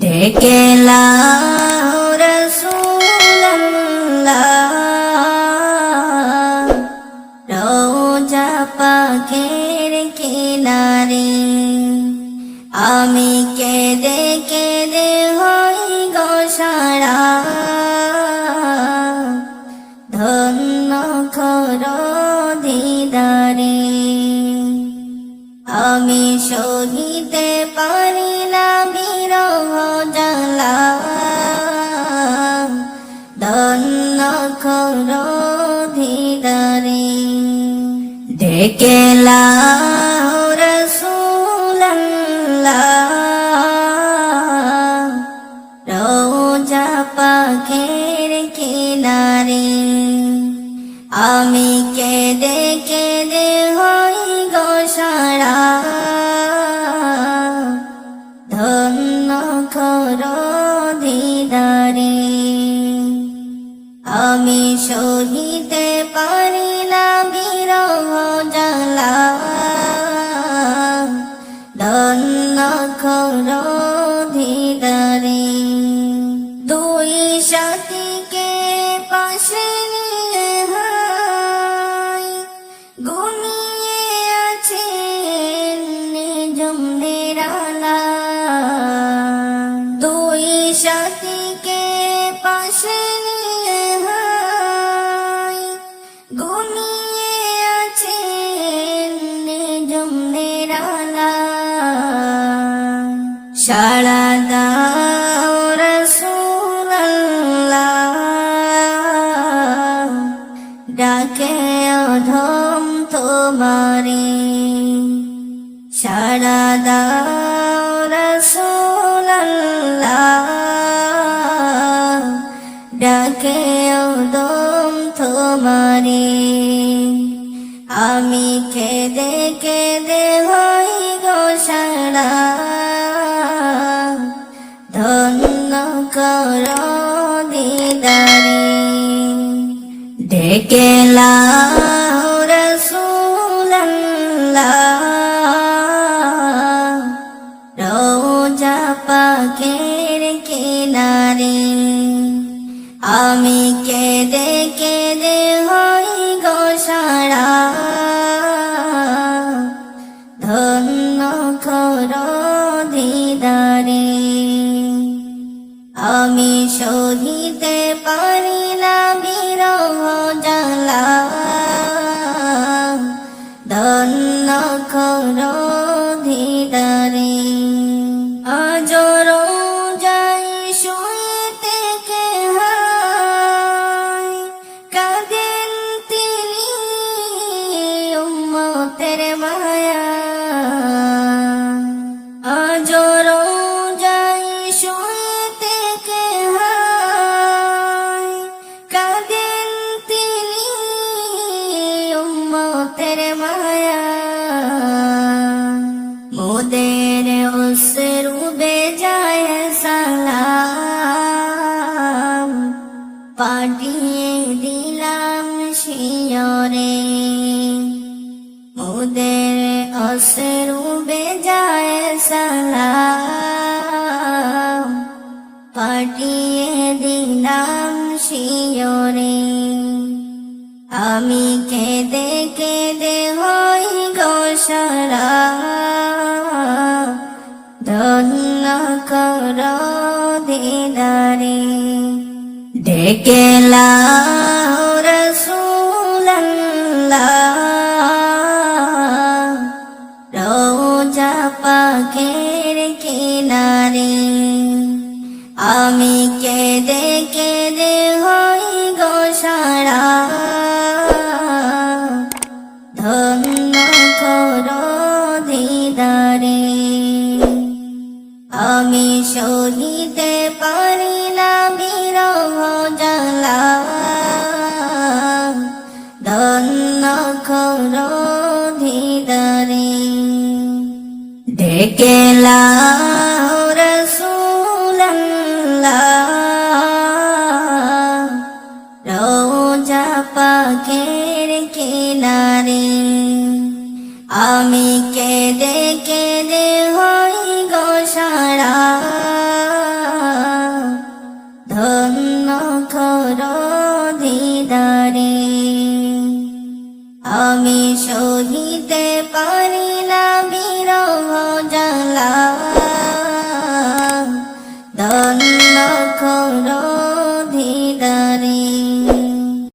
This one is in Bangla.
ডেকে রোজা পাখের কিনারে আমি কেঁদে কেঁদে হই গোসারা ধন্য খর দিদারে আমি সহিতে রসুল্লাহ রোজা পাখের কিনারে। আমি কেঁদে কেঁদে হই গোসারা ধন্য খর দিদারে। আমি সহিতে খর দিদারে দুই সাথীকে পাশে নিয়ে হাই ঘুমিয়ে আছে নিজমের আলা দুই সাথীকে পাশে সারা দাও রসুল্লাহ ডাকে অধম তোমারে। সারা দাও রসুল্লাহ ডাকে অধম তোমারে। আমি কেঁদে কেঁদে হই গো সারা। কর দিদারে ডেকে লাও রসুল্লাহ রোজা পাখের কিনারে। আমি কেঁদে কেঁদে হই গো ধন্য কর দিদারে। আমি সহিতে উম্মতের মায়া, মোদের উসরুবে যায় সালাম। পাঠিয়ে দিলাম শিয়রে, মোদের অসরুবে যায় সালাম। পাঠিয়ে দিলাম শিয়রে, আমি কেঁদে গোসরা ধন্য কর দিদারে। ডেকে রোজা পাখের কিনারে। আমি কেঁদে কেঁদে হই গো সহিতে পারি না বিরহ জ্বালা। ধন্য কর দিদারে। ডেকে লাও রোজা পাখের কিনারে। আমি কেঁদে কেঁদে হই গো সারা।